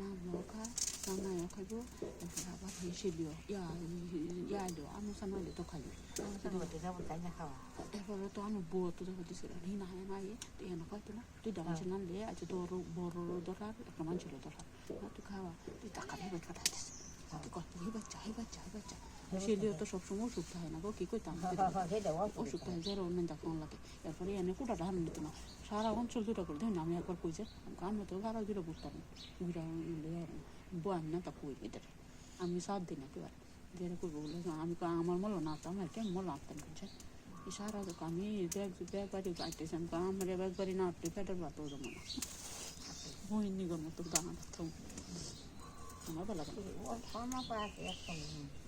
না নৌকা সানা খাইব তারপরে আবার হিসেলিও ইয়া ইয়া আইলো আনু সানা আইলো তো খাইলো এরপরে তো আনু বউ তো দেখো দিছে নি না হয় না ইয়ে তো এনে খাইতো না তুই ডান্স না লে আজ তোর বড় দরকার একটা মানুষের দরকার তুই খাওয়া তুই টাকা ভেবে কাটা দিছে তুই কত হি বাচ্চা হি বাচ্চা হি বাচ্চা হিসেলিও তো সবসময় ওষুধ হয় না গো কি কইতাম ওষুধ হয় জেরো মেন্দা ফোন লাগে এরপরে এনে কোটা ধান নিত না সারা অঞ্চল দুটো করে দেখুন আমি একবার কইছে আমি তো গাড়া দুটো বুঝতাম ঘুরা বয়ান না তা কই এটা আমি সাত দিন একেবারে যেটা করব বলে আমি আমার মলো না তো আমার কেন মলো আনতাম বলছে সারা তো আমি ব্যাগ ব্যাগ বাড়ি গাইতেছি আমি আমার ব্যাগ বাড়ি না আটলে ফেটার বাতো জমা না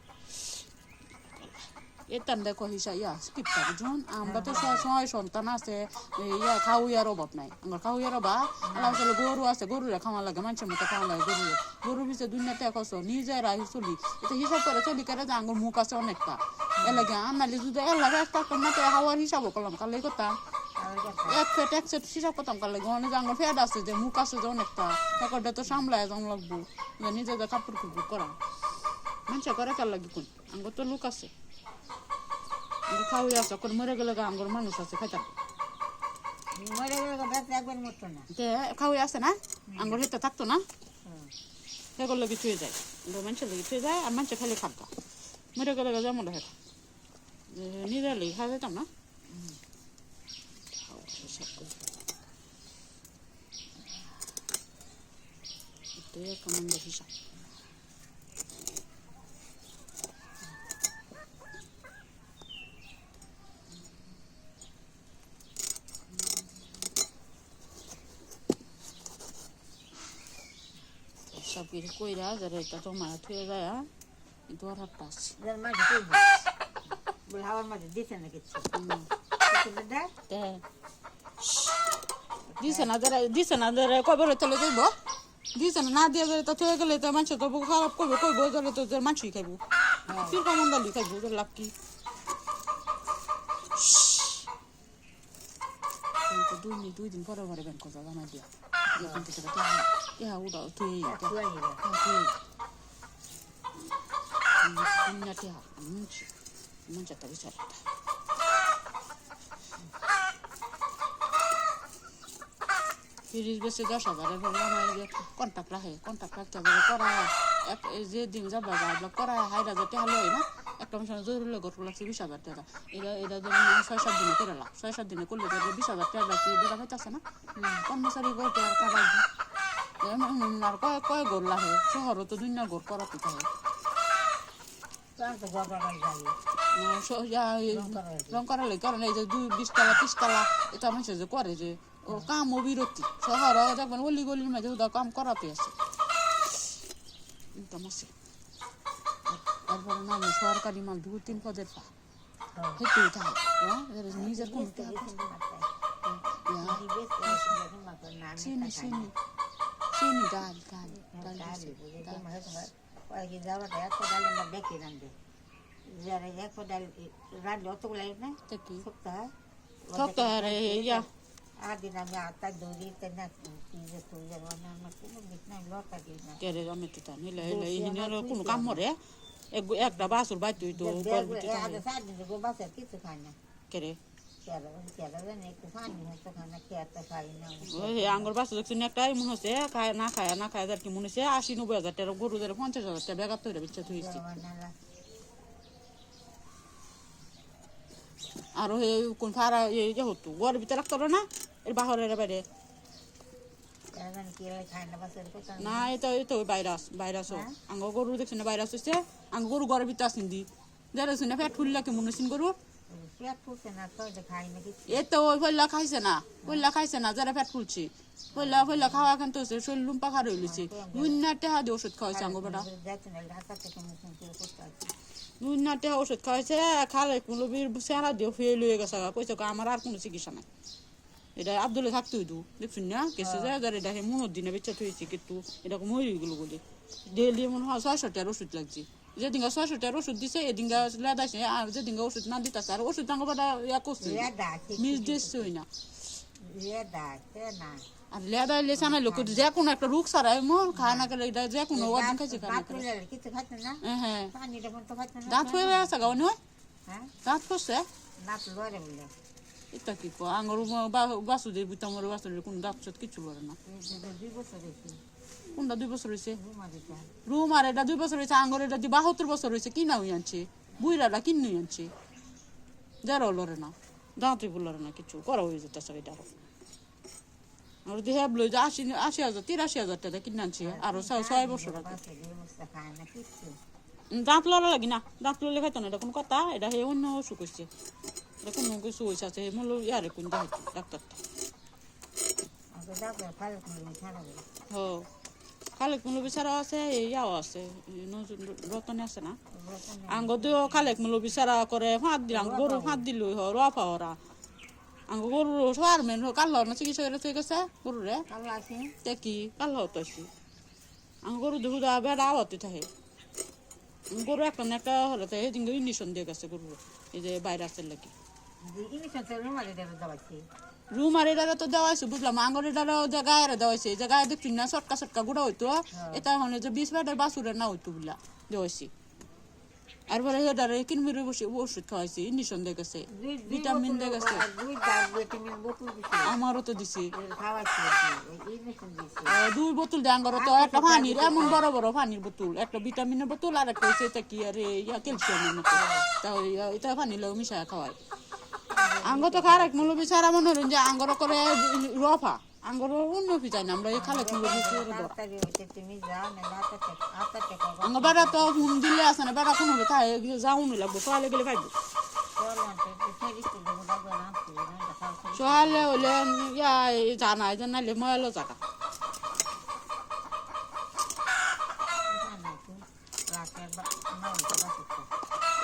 এতান দেখো ইয়া স্কিপ থাকে জন আমরা তো ছয় সন্তান আছে ইয়া খাও ইয়ার অভাব নাই আমার খাও ইয়ার অভাব আল্লাহ আসলে গরু আছে গরুরে খাওয়া লাগে মানুষের মতো খাওয়া লাগে গরু গরু পিছিয়ে দুনিয়াতে কষ্ট নিজেরা চলি এটা হিসাব করে চলি করে যে মুখ আছে অনেকটা এলাকা আনালি যদি এলাকা একটা না হাওয়ার হিসাবও করলাম কালে করতাম এক ফেট এক সেট হিসাব করতাম কালে অনেক আঙ্গুর ফেট আছে যে মুখ আছে যে অনেকটা তারপরটা তো সামলায় যাম লাগবো যে নিজেদের কাপড় কুপড় করা মানুষের করে কার লাগি কোন আঙ্গুর তো লোক আছে আছে কোন মরে গেলে আঙ্গুর মানুষ আছে খাইতাম মরে গেলে একবার মতো না। তে খাওয়াই আছে না? আঙ্গুর হেতে থাকতো না? সেগুলো লাগি থুয়ে যায়। মানুষের লাগি থুয়ে যায় আর মানুষের খালি খাদ্য। মরে গেলে যেমন হয়। নিজের লাগি খাওয়া যেতাম না? খাওয়া। এটাই এক নম্বর হিসাব সব কিছু কইরা যারা এটা জমা থুয়ে যায় কিন্তু আর আছে যার মাঝে কই বলে হাওয়ার মাঝে দিছে না কিছু। দিছে না যারা দিছে না যারা কবে তলে যাইব দিছে না না দিয়ে তো থয়ে গেলে তো মানুষ তো খারাপ করবে। কইব যারা তো মানুষই খাইব। ফির কেমন দালি খাইব যার লাভ কি? কিন্তু দুই দিন পরে পরে ব্যাংক কথা জানা দিয়া। এখন থেকে ইয়া উড়া তুই তুই আইবা দুনিয়া টিয়া মুঞ্চি মুঞ্চা তারি চারটা তিরিশ বেশি দশ হাজারের বললাম আমার যে কন্ট্যাক্ট রাখে কন্ট্যাক্ট রাখতে হবে করা এক যে দিন যাবা যাবা করা হাই হাজার টাকা লয় না একটা মানুষের জরুরি গল্প লাগছে বিশ হাজার টাকা এটা এটা ধরুন ছয় সাত দিনে করে লাগ ছয় সাত দিনে করলে বিশ হাজার টাকা রাখি বেড়া পাইতেছে না কর্মচারী করতে আর টাকা আর কয় কয় গোর লাগে শহরও তো দুনিয়া গোর করা পিতা হয় তোর তো গবা বাড়ি যাবি রং করা লাগে কারণ এই যে দুই বিশ টালা ত্রিশ টালা এটা মানুষের যে করে যে ও কাম ও বিরতি শহর দেখবেন অলি গলির মাঝে ওদের কাম করাতে আছে ইনকাম আছে তারপরে নামে সরকারি মাল দু তিন পদের থাকে নিজের কোন চিনি ডাল ডাল ডাল যাওয়াটা এক ডাল আমরা দেখি রান্ধে যারা এক ডাল রান্ধলে অতগুলো না সপ্তাহ থকতো আরে ইয়া আর দিন আমি আটা দৌড়ি না তুই তুই আমার কোনো দিক নাই লতা দিই না কেরে আমি তো তা নিলে হলে ইহিনের কোনো কাম এক একটা বাসুর তো গো কিছু খাই না কেরে আঙ্গুর বাসু দেখছি একটাই মনে হচ্ছে খায় না খায় না খায় কি মনে হচ্ছে আশি নব্বই হাজার টাকা গরু ধরে পঞ্চাশ হাজার টাকা বেগার তৈরি বিচ্ছে থুইছি আর ওই কোন ফারা এই যে হতো ঘরের ভিতরে রাখতো না এর বাহরের বাইরে। না না এটা এই তো ভাইরাস ভাইরাস আঙ্গ গরু দেখছি না ভাইরাস হচ্ছে আঙ্গ গরু ঘরের ভিতরে আসিন দি। যারা শুনে কি মনে সিন গরু? এ তো ওই পয়লা খাইছে না খাইছে না যারা পেট ফুলছে। খাওয়া তো শরীর লুম্পা খার হইলছে ওষুধ খাওয়াইছে আঙ্গ বেটা ওষুধ খাওয়াইছে খালে কোনো বীর দিয়ে হয়ে গেছে কইছে আমার আর কোনো চিকিৎসা নাই। এটা আব্দুলে থাকতে হইতো দেখছুন না কেসে যায় যার এটা দিনে বেচা থইছে কিন্তু এটা মরি গেল বলে। ডেলি মনে হয় ছয়শো টাকার ওষুধ লাগছে যেদিন ছয়শো টাকার ওষুধ দিছে এদিন লেদাইছে আর যেদিন ওষুধ না দিতেছে আর ওষুধ আঙ্গ বেটা ইয়া করছে মিস দিচ্ছে হই না লেদা আর লেদা এলে সানা লোক যে কোনো একটা রোগ সারাই মন খায় না করে এটা যে কোনো ওদিন খাইছে হ্যাঁ দাঁত হয়ে গেছে গাও নয় দাঁত করছে বলে এটা কি কো আঙ্গর বাসুদের বুতামর বাসুদের কোনো দাঁত কিছু করে না কোনটা দুই বছর হয়েছে রুমা দিতে আর এটা দুই বছর হয়েছে আঙ্গর এটা বাহাত্তর বছর হয়েছে কিনা হয়ে আনছে? বুইরাটা কিনে আনছে? যারাও লড়ে না। দাঁতই লড়ে না কিছু করা হয়ে যেতেছে এটা। আরও আর দেহে বলে যে আশি আশি হাজার তিরাশি হাজার টাকা কিনে আনছে আরও ছয় বছর আগে। দাঁত লড়া লাগি না দাঁত লড়লে খাইতো না এটা কোনো কথা এটা হে অন্য অসুখ হয়েছে এটা কোনো কিছু হয়েছে আছে মূল ইয়ারে কোন ডাক্তারটা। বলে হ খালেক মূল বিচারা আছে ইয়াও আছে এই রতনে আছে না? আঙ্গ দিও খালেক মূল বিচারা করে ফাঁদ দিল আঙ্গ গরু ফাঁদ দিল রফা ওরা আঙ্গ গরু সবার মেন কাল না চিকিৎসা করে থই গেছে গরুরে? তে কি? কাল তো আসি। আঙ্গ গরু দেখু দা বেড়া আওয়াতে থাকে। গরু একটা না একটা হলে তো এদিন ইঞ্জেকশন দিয়ে গেছে গরু এই যে বাইরে আসছে লাগি। রুমা দিতে দেওয়াচ্ছি রুম আর তো দেওয়াইছে বুঝলাম। আঙ্গর এটা যে গায়ের দেওয়াইছে যে গায়ে দেখছি না সটকা সটকা গুঁড়া হইতো। এটা হলে যে বিশ ব্যাটের বাসুরের না হইতো বুলা দেওয়াইছি আর পরে হেডারে কিনমিরে বসে ওষুধ খাওয়াইছি ইঞ্জেকশন দিয়ে গেছে ভিটামিন দিয়ে গেছে। আমারও তো দিছি। দুই বোতল দিয়ে আঙ্গর তো একটা পানির এমন বড় বড় পানির বোতল একটা ভিটামিনের বোতল আর একটা এটা কি আরে ইয়া ক্যালসিয়ামের মতো। তা এটা পানি লোক মিশায় খাওয়াই আঙ্গ তো খারাপ মূল্য বিচার আমার হলেন যে আঙ্গর করে রফা। আঙ্গর অন্য পিছাই না আমরা এই খালেক মূল্য বিচার আঙ্গ বেড়া তো ফোন দিলে আছে না বেড়া কোনো তাই যাও নি লাগবো সকালে গেলে পাইবো সকালে হলে ইয়া জানাই যে নাইলে ময়ালো জায়গা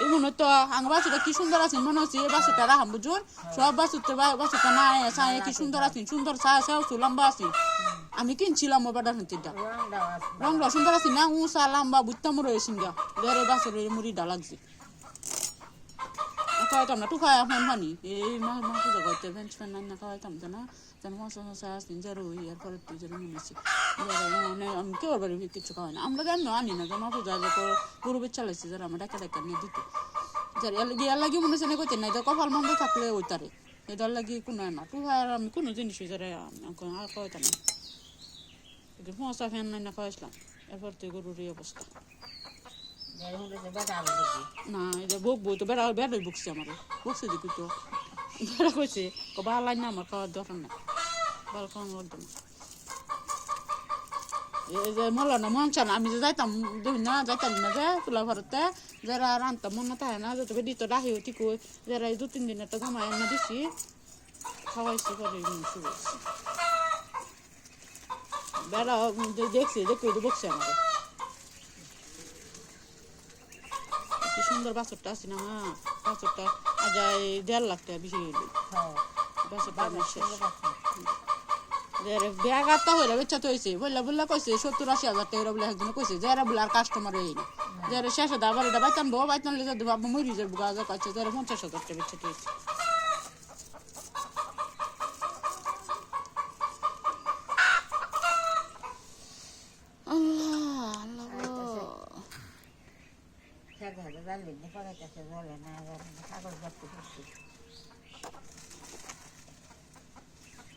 এই মনে তো আঙ্গ বাসুটা কি সুন্দর আছে মনে হচ্ছে? এই বাসুটা রাখাম বুঝুন? সব বাসুতে বাসুটা না সায় কি সুন্দর আছে সুন্দর সায়া সায়া লম্বা আছে আমি কিনছিলাম বেড়া তিনটা রংটা সুন্দর আছে না? উঁচা, লম্বা বুঝতাম রয়ে সিঙ্গা বেড়ে বাসের মুড়িটা লাগছে। খাওয়াইতাম না টু খাওয়া ফ্যান পানি। এই মা মা পূজা করতে ফ্যান ফ্যান না খাওয়াইতাম তো না। যেন মশা মশা আসতেন যারো ওই আর পরে তুই যেন মনে হচ্ছে। মানে আমি কেউ বাড়ি কিছু খাওয়াই না। আমরা জানি আনি না মা পূজা গরু বেচ চালাইছে যারা আমরা ডাকা ডাকা নিয়ে দিত। যার ইয়ার লাগি মনে হচ্ছে না করতে না যে কপাল মন্দ থাকলে ওই তারে এটার লাগি কোনো না খাওয়ার আমি কোনো জিনিস যারা আর খাওয়াইতাম না মশা ফ্যান না খাওয়াইছিলাম এরপর তুই গরুর অবস্থা না এটা বক বই তো বেড়া বেড়াই বকছে আমার বকছে দেখি তো বেড়া কইছে ভালো লাগে না আমার খাওয়ার দরকার না ভালো খাওয়ানো লাগবে না এই যে মলা না মন চান আমি যে যাইতাম দেখি না যাইতাম না যে তুলা ভারতে যারা রান্তাম মন না থাকে না যত বেদি তো ডাহি হতি কই যারা দু তিন দিন একটা জামাই না দিছি খাওয়াইছি পরে শুরু বেড়া দেখছি দেখি বকছে আমার কি সুন্দর বাছরটা আছে না মা বাছরটা আজ দেড় লাখ টাকা বেশি হইল বাছরটা আমার শেষ ব্যাগ আটটা হইলে বেচা তো হয়েছে বললা বললা কইছে সত্তর আশি হাজার টাকা বলে একজন কইছে যারা বলে আর কাস্টমার হই না। যারা শেষ আবার এটা বাইতাম বো বাইতাম লে যাতে বাবা মরি যাব গাজা কাছে যারা পঞ্চাশ হাজার টাকা বেচা তো হয়েছে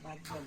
বাদ দিয়ে